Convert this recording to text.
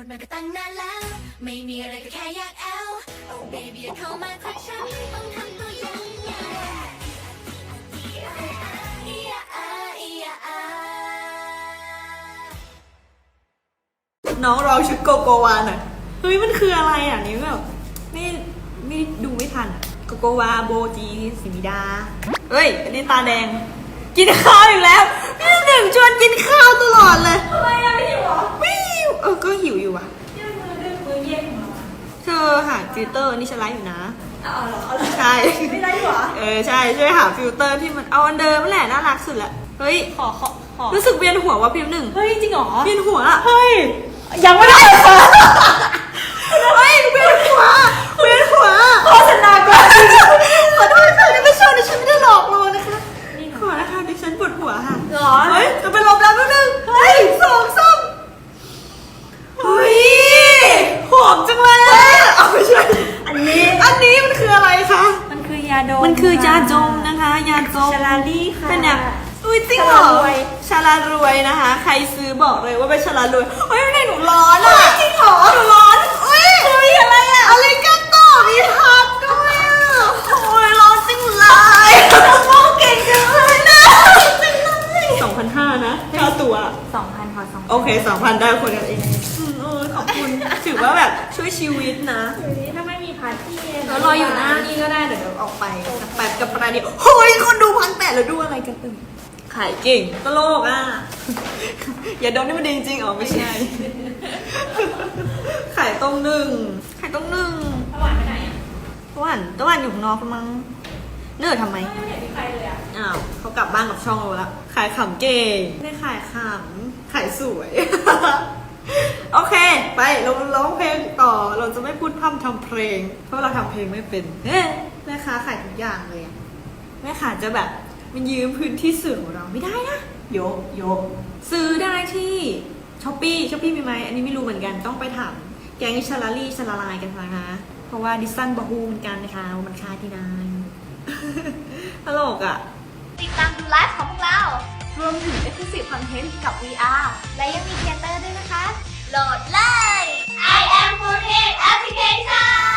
ดมาก็ตั้งนานแล้ว ไม่มีอะไรก็แค่อยากแอล Oh baby อย่าเข้ามาทักฉันต้องทำตัวยังไงอีอะอาอีอะอา น้องร้องชุดโกโกวาหน่อยเฮ้ย มันคืออะไรอะ นี่แบบไม่ไม่ดูไม่ทันอะโกโกวาโบจีสิมิดา เฮ้ยอันนี้ตาแดง กินข้าวอีกแล้วพี่หนึ่งชวนกินข้าวต ฟิลเตอร์นี่ฉันไลฟ์อยู่นะ เอาเหรอเอาเหรอใช่ ไม่ได้เหรอเออใช่ช่วยหาฟิลเตอร์ที่มันเอาอันเดิมนั่นแหละน่ารักสุดแหละเฮ้ยขอขอขอรู้สึกเวียนหัวว่ะพิมพ์หนึ่งเฮ้ยจริงเหรอเวียนหัวอะเฮ้ยยังไม่ได้เหรอเฮ้ยเวียนหัวเวียนหัวโฆษณาก่อนขอโทษค่ะที่ไม่ชอบดิฉันไม่ได้หลอกลวงนะคะขอนะคะดิฉันปวดหัวค่ะเหรอเฮ้ยจะเป็นลมแล้วนิดนึงเฮ้ยสองซ้ำเฮ้ยหอมจังเลยอะเอาไม่ใช่ อันนี้ อันนี้มันคืออะไรคะ มันคือยา ดมมันคือยาดมนะคะ ยาดมชาลาลี่ค่ะเป็นเนี่ยอุ้ยจริงเหรอชาลารวย ชาลารวยนะคะ ใครซื้อบอกเลยว่าเป็นชาลารวยเฮ้ยไม่ได้หนูร้อนอะจริงเหรอหนูร้อนอุ้ยเฮ้ยอะไรอะอะไรกันต่อมีพัดด้วยอะโอ้ยร้อนจริงเลยโอ้เก่งจังเลยนะจริงเลยสองพันห้านะค่าตัวสองพันพอสองโอเคสองพันได้คนกันเองอืมเออขอบคุณถือว่าแบบช่วยชีวิตนะ ถ้าไม่ มีพาร์ตี้แล้วรออยู่หน้านี่ก็ได้เดี๋ยวเดี๋ยวออกไปสักแป๊บกับประเดี๋ยวเฮ้ยคนดูพันแปดแล้วดูอะไรกันเอ่ยขายเก่งตลกอะ อย่าโดนนี่มันดีจริงๆอ๋อไม่ใช่ ขายต้มหนึ่งขายต้มหนึ่งถวายไปไหนอะตะวันตะวันอยู่ข้างนอกมั้งเนื้อทำไม ไม่เห็นมีใครเลยอะอ้าวเขากลับบ้านกับช่องเราแล้วขายขำเก่งไม่ได้ขายขำขายสวย โอเค ไปเราร้องเพลงต่อ เราจะไม่พูดพร่ำทำเพลง เพราะเราทำเพลงไม่เป็นเฮ้แม่ค้าขายทุกอย่างเลยอะแม่ค้าจะแบบมันยืมพื้นที่สื่อของเราไม่ได้นะโยกโยกซื้อได้ที่ช้อปปี้ช้อปปี้มีไหมอันนี้ไม่รู้เหมือนกันต้องไปถามแก๊งชาลาลี่ชาลาลายกันนะคะ เพราะว่าดิสซันบาฮูเหมือนกันนะคะว่ามันค่ายที่ไหนตลกอะ ติดตามดูไลฟ์ของพวกเรา รวมถึง Exclusive Content กับ VR และยังมีเทเตอร์ด้วยนะคะ โหลดเลย け上。